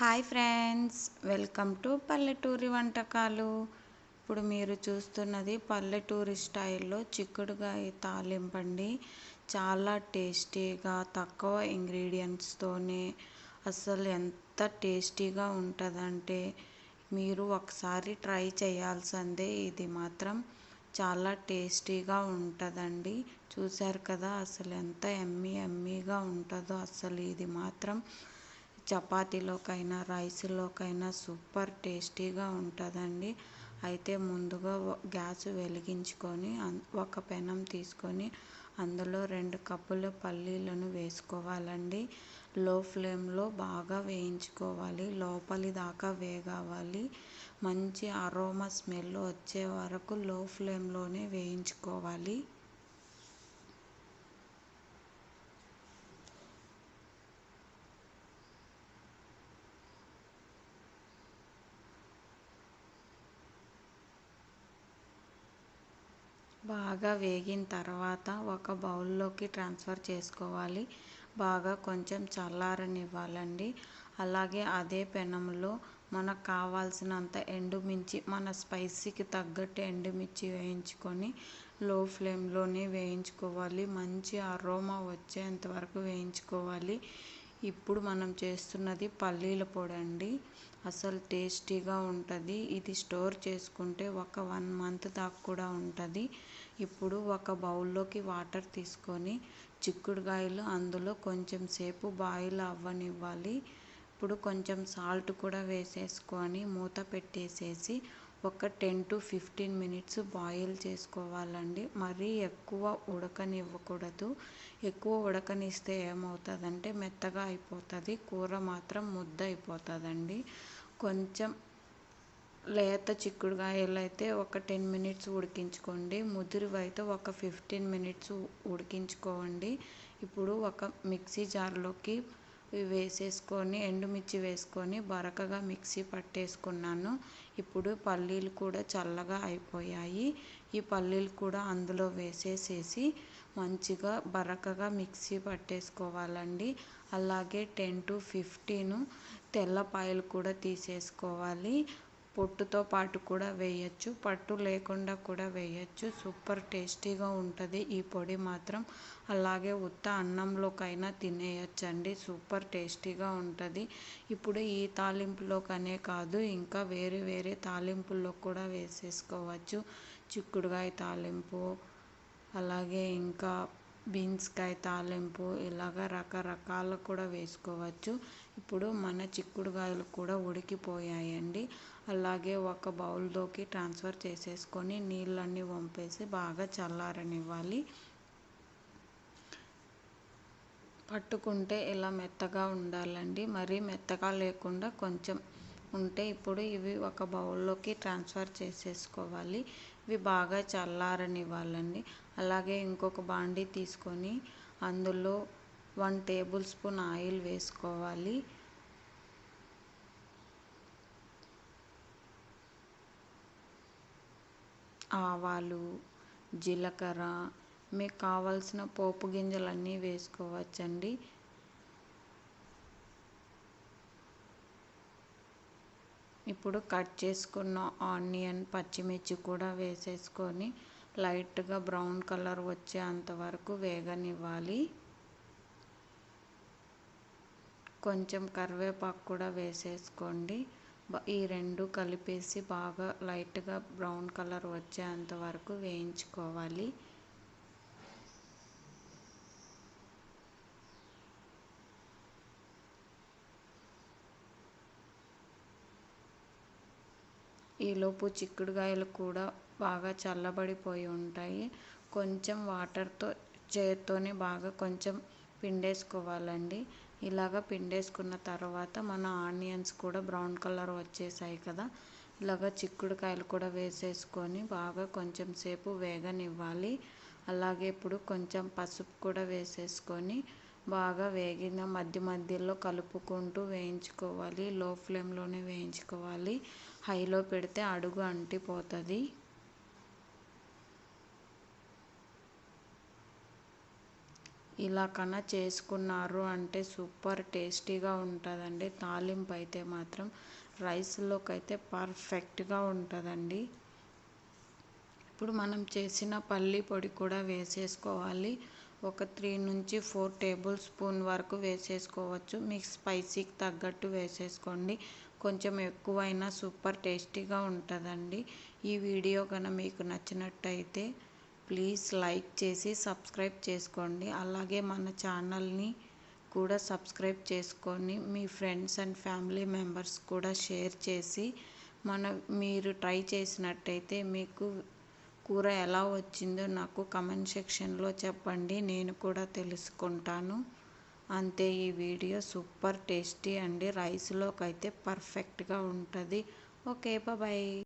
Hi friends welcome to పల్లెటూరి వంటకాలు. ఇప్పుడు మీరు చూస్తున్నది పల్లెటూరి స్టైల్లో చిక్కుడుగాయ తాలింపండి. చాలా టేస్టీగా తక్కువ ఇంగ్రీడియంట్స్తోనే అసలు ఎంత టేస్టీగా ఉంటుందంటే మీరు ఒకసారి ట్రై చేయాల్సిందే. ఇది మాత్రం చాలా టేస్టీగా ఉంటుందండి. చూశారు కదా అసలు ఎంత ఎమ్మీ ఎమ్మీగా ఉంటుందో అసలు ఇది మాత్రం చపాతీలోకైనా రైస్లోకైనా సూపర్ టేస్టీగా ఉంటుందండి. అయితే ముందుగా గ్యాస్ వెలిగించుకొని ఒక పెనం తీసుకొని అందులో రెండు కప్పుల పల్లీలను వేసుకోవాలండి. లో ఫ్లేమ్లో బాగా వేయించుకోవాలి. లోపలి దాకా వేగావాలి. మంచి అరోమా స్మెల్ వచ్చే వరకు లో ఫ్లేమ్లోనే వేయించుకోవాలి. బాగా వేగిన తర్వాత ఒక బౌల్లోకి ట్రాన్స్ఫర్ చేసుకోవాలి. బాగా కొంచెం చల్లారనివ్వాలండి. అలాగే అదే పెనంలో మనకు కావాల్సినంత ఎండుమిర్చి మన స్పైసీకి తగ్గట్టు ఎండుమిర్చి వేయించుకొని లో ఫ్లేమ్లోనే వేయించుకోవాలి. మంచి అరోమా వచ్చేంత వరకు వేయించుకోవాలి. ఇప్పుడు మనం చేస్తున్నది పల్లీల పొడి అండి. అసలు టేస్టీగా ఉంటుంది. ఇది స్టోర్ చేసుకుంటే ఒక వన్ మంత్ దాకా కూడా ఉంటుంది. ఇప్పుడు ఒక బౌల్లోకి వాటర్ తీసుకొని చిక్కుడుకాయలు అందులో కొంచెం సేపు బాయిల్ అవ్వనివ్వాలి. ఇప్పుడు కొంచెం సాల్ట్ కూడా వేసేసుకొని మూత పెట్టేసేసి ఒక ten to fifteen minutes boil చేసుకోవాలండి. మరీ ఎక్కువ ఉడకనివ్వకూడదు. ఎక్కువ ఉడకనిస్తే ఏమవుతుందంటే మెత్తగా అయిపోతుంది. కూర మాత్రం ముద్ద అయిపోతుందండి కొంచెం లేత చిక్కుడుకాయలు అయితే ఒక టెన్ మినిట్స్ ఉడికించుకోండి. ముదిరివైతే ఒక ఫిఫ్టీన్ మినిట్స్ ఉడికించుకోండి. ఇప్పుడు ఒక మిక్సీ జార్లోకి వేసేసుకొని ఎండుమిర్చి వేసుకొని బరకగా మిక్సీ పట్టేసుకున్నాను. ఇప్పుడు పల్లీలు కూడా చల్లగా అయిపోయాయి. ఈ పల్లీలు కూడా అందులో వేసేసేసి మంచిగా బరకగా మిక్సీ పట్టేసుకోవాలండి. అలాగే టెన్ టు ఫిఫ్టీన్ తెల్లపాయలు కూడా తీసేసుకోవాలి. పొట్టుతో పాటు కూడా వేయచ్చు. పట్టు లేకుండా కూడా వేయచ్చు. సూపర్ టేస్టీగా ఉంటుంది ఈ పొడి మాత్రం. అలాగే ఉత్త అన్నంలోకైనా తినేయచ్చండి. సూపర్ టేస్టీగా ఉంటుంది. ఇప్పుడు ఈ తాలింపులోకనే కాదు ఇంకా వేరే వేరే తాలింపుల్లో కూడా వేసేసుకోవచ్చు. చిక్కుడుకాయ తాలింపు అలాగే ఇంకా బీన్స్కాయ తాలింపు ఇలాగ రకరకాలు కూడా వేసుకోవచ్చు. ఇప్పుడు మన చిక్కుడుగాయలు కూడా ఉడికిపోయాయండి. అలాగే ఒక బౌల్లోకి ట్రాన్స్ఫర్ చేసేసుకొని నీళ్ళన్నీ వంపేసి బాగా చల్లారనివ్వాలి. పట్టుకుంటే ఇలా మెత్తగా ఉండాలండి. మరీ మెత్తగా లేకుండా కొంచెం ఉంటే ఇప్పుడు ఇవి ఒక బౌల్లోకి ట్రాన్స్ఫర్ చేసేసుకోవాలి. ఇవి బాగా చల్లారనివ్వాలండి. అలాగే ఇంకొక బాండీ తీసుకొని అందులో వన్ టేబుల్ స్పూన్ ఆయిల్ వేసుకోవాలి. ఆవాలు జీలకర్ర మీకు కావాల్సిన పోపు గింజలన్నీ వేసుకోవచ్చండి. ఇప్పుడు కట్ చేసుకున్న ఆనియన్ పచ్చిమిర్చి కూడా వేసేసుకొని లైట్గా బ్రౌన్ కలర్ వచ్చేంత వరకు వేగనివ్వాలి. కొంచెం కరివేపాకు కూడా వేసేసుకోండి. ఈ రెండు కలిపేసి బాగా లైట్గా బ్రౌన్ కలర్ వచ్చేంత వరకు వేయించుకోవాలి. ఈలోపు చిక్కుడుకాయలు కూడా బాగా చల్లబడిపోయి ఉంటాయి. కొంచెం వాటర్తో చేత్తోనే బాగా కొంచెం పిండేసుకోవాలండి. ఇలాగ పిండేసుకున్న తర్వాత మన ఆనియన్స్ కూడా బ్రౌన్ కలర్ వచ్చేసాయి కదా. ఇలాగ చిక్కుడుకాయలు కూడా వేసేసుకొని బాగా కొంచెం సేపు వేగనివ్వాలి. అలాగే ఇప్పుడు కొంచెం పసుపు కూడా వేసేసుకొని బాగా వేగిన మధ్య మధ్యలో కలుపుకుంటూ వేయించుకోవాలి. లో ఫ్లేమ్లోనే వేయించుకోవాలి. హైలో పెడితే అడుగు అంటిపోతుంది. ఇలా కన్నా చేసుకున్నారు అంటే సూపర్ టేస్టీగా ఉంటుందండి. తాలింపు అయితే మాత్రం రైస్లోకి అయితే పర్ఫెక్ట్గా ఉంటుందండి. ఇప్పుడు మనం చేసిన పల్లి పొడి కూడా వేసేసుకోవాలి. ఒక త్రీ నుంచి ఫోర్ టేబుల్ స్పూన్ వరకు వేసేసుకోవచ్చు. మీకు స్పైసీకి తగ్గట్టు వేసేసుకోండి. కొంచెం ఎక్కువైనా సూపర్ టేస్టీగా ఉంటుందండి. ఈ వీడియో కనుక మీకు నచ్చినట్టయితే ప్లీజ్ లైక్ చేసి సబ్స్క్రైబ్ చేసుకోండి. అలాగే మన ఛానల్ని కూడా సబ్స్క్రైబ్ చేసుకొని మీ ఫ్రెండ్స్ అండ్ ఫ్యామిలీ మెంబర్స్ కూడా షేర్ చేసి మన మీరు ట్రై చేసినట్టయితే మీకు కూర ఎలా వచ్చిందో నాకు కమెంట్ సెక్షన్లో చెప్పండి. నేను కూడా తెలుసుకుంటాను. అంతే ఈ వీడియో సూపర్ టేస్టీ అండి. రైస్లోకి అయితే పర్ఫెక్ట్గా ఉంటుంది. Okay bye.